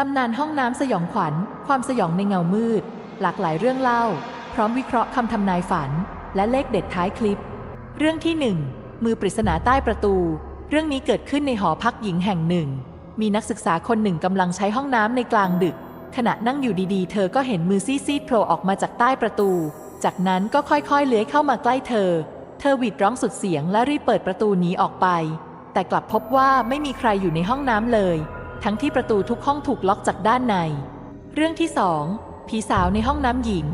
ตำนานห้องน้ำสยองขวัญ ความสยองในเงามืด หลากหลายเรื่องเล่า พร้อมวิเคราะห์คำทำนายฝัน และเลขเด็ดท้ายคลิป เรื่องที่หนึ่งมือปริศนาใต้ประตู เรื่องนี้เกิดขึ้นในหอพักหญิงแห่งหนึ่ง มีนักศึกษาคนหนึ่งกำลังใช้ห้องน้ำในกลางดึก ขณะนั่งอยู่ดีๆ เธอก็เห็นมือซีดๆโผล่ออกมาจากใต้ประตู จากนั้นก็ค่อยๆเลื้อยเข้ามาใกล้เธอ เธอหวีดร้องสุดเสียงและรีบเปิดประตูหนีออกไป แต่กลับพบว่าไม่มีใครอยู่ในห้องน้ำเลย ทั้งที่ประตูทุกห้องถูกล็อกจากด้านใน เรื่องที่สองผีสาวในห้องน้ำหญิง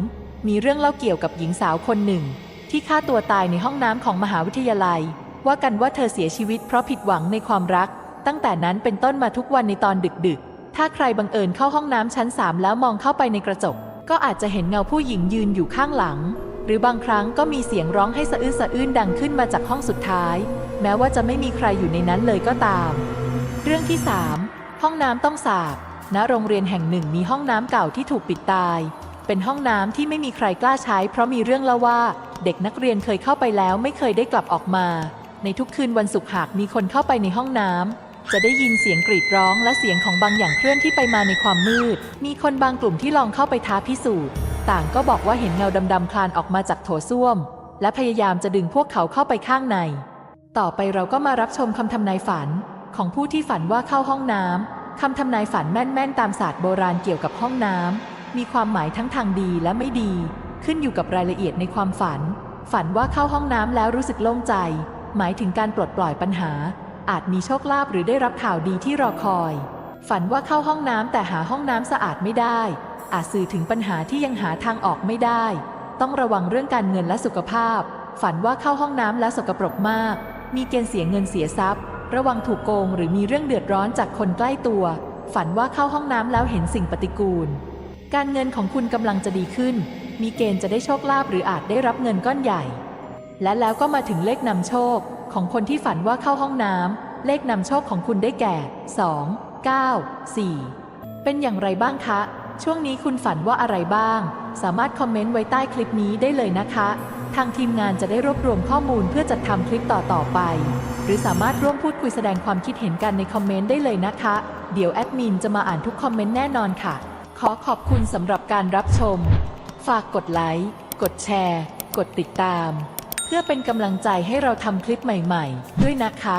มีเรื่องเล่าเกี่ยวกับหญิงสาวคนหนึ่ง ที่ฆ่าตัวตายในห้องน้ำของมหาวิทยาลัย ว่ากันว่าเธอเสียชีวิตเพราะผิดหวังในความรัก ตั้งแต่นั้นเป็นต้นมาทุกวันในตอนดึกๆ ถ้าใครบังเอิญเข้าห้องน้ำชั้นสามแล้วมองเข้าไปในกระจก ก็อาจจะเห็นเงาผู้หญิงยืนอยู่ข้างหลัง หรือบางครั้งก็มีเสียงร้องให้สะอื้นสะอื้นดังขึ้นมาจากห้องสุดท้าย แม้ว่าจะไม่มีใครอยู่ในนั้นเลยก็ตาม เรื่องที่3 ห้องน้ำต้องสาบ ณ โรงเรียนแห่งหนึ่งมีห้องน้ำเก่าที่ถูกปิดตาย เป็นห้องน้ำที่ไม่มีใครกล้าใช้ เพราะมีเรื่องเล่าว่า เด็กนักเรียนเคยเข้าไปแล้วไม่เคยได้กลับออกมา ในทุกคืนวันศุกร์หากมีคนเข้าไปในห้องน้ำจะได้ยินเสียงกรีดร้องและเสียงของบางอย่างเคลื่อนที่ไปมาในความมืด มีคนบางกลุ่มที่ลองเข้าไปท้าพิสูจน์ ต่างก็บอกว่าเห็นเงาดำๆคลานออกมาจากโถส้วม และพยายามจะดึงพวกเขาเข้าไปข้างใน ต่อไปเราก็มารับชมคำทำนายฝัน ของผู้ที่ฝันว่าเข้าห้องน้ำคำทำนายฝันแม่นๆ ตามศาสตร์โบราณเกี่ยวกับห้องน้ำมีความหมายทั้งทางดีและไม่ดี ขึ้นอยู่กับรายละเอียดในความฝัน ฝันว่าเข้าห้องน้ำแล้วรู้สึกโล่งใจ หมายถึงการปลดปล่อยปัญหา อาจมีโชคลาภหรือได้รับข่าวดีที่รอคอย ฝันว่าเข้าห้องน้ำแต่หาห้องน้ำสะอาดไม่ได้ อาจสื่อถึงปัญหาที่ยังหาทางออกไม่ได้ ต้องระวังเรื่องการเงินและสุขภาพ ฝันว่าเข้าห้องน้ำแล้วสกปรกมาก มีเกณฑ์เสียเงินเสียทรัพย์ ระวังถูกโกงหรือมีเรื่องเดือดร้อนจากคนใกล้ตัว ฝันว่าเข้าห้องน้ำแล้วเห็นสิ่งปฏิกูล การเงินของคุณกำลังจะดีขึ้น มีเกณฑ์จะได้โชคลาภหรืออาจได้รับเงินก้อนใหญ่ และแล้วก็มาถึงเลขนำโชค ของคนที่ฝันว่าเข้าห้องน้ำเลขนำโชคของคุณได้แก่ 2 9 4 เป็นอย่างไรบ้างคะ ช่วงนี้คุณฝันว่าอะไรบ้าง สามารถคอมเมนต์ไว้ใต้คลิปนี้ได้เลยนะคะ ทางทีมงานจะได้รวบรวมข้อมูลเพื่อจัดทำคลิปต่อๆไป หรือสามารถร่วมพูดคุยแสดงความคิดเห็นกันในคอมเมนต์ได้เลยนะคะ เดี๋ยวแอดมินจะมาอ่านทุกคอมเมนต์แน่นอนค่ะ ขอขอบคุณสำหรับการรับชม ฝากกดไลค์ กดแชร์ กดติดตาม เพื่อเป็นกำลังใจให้เราทำคลิปใหม่ ๆ ด้วยนะคะ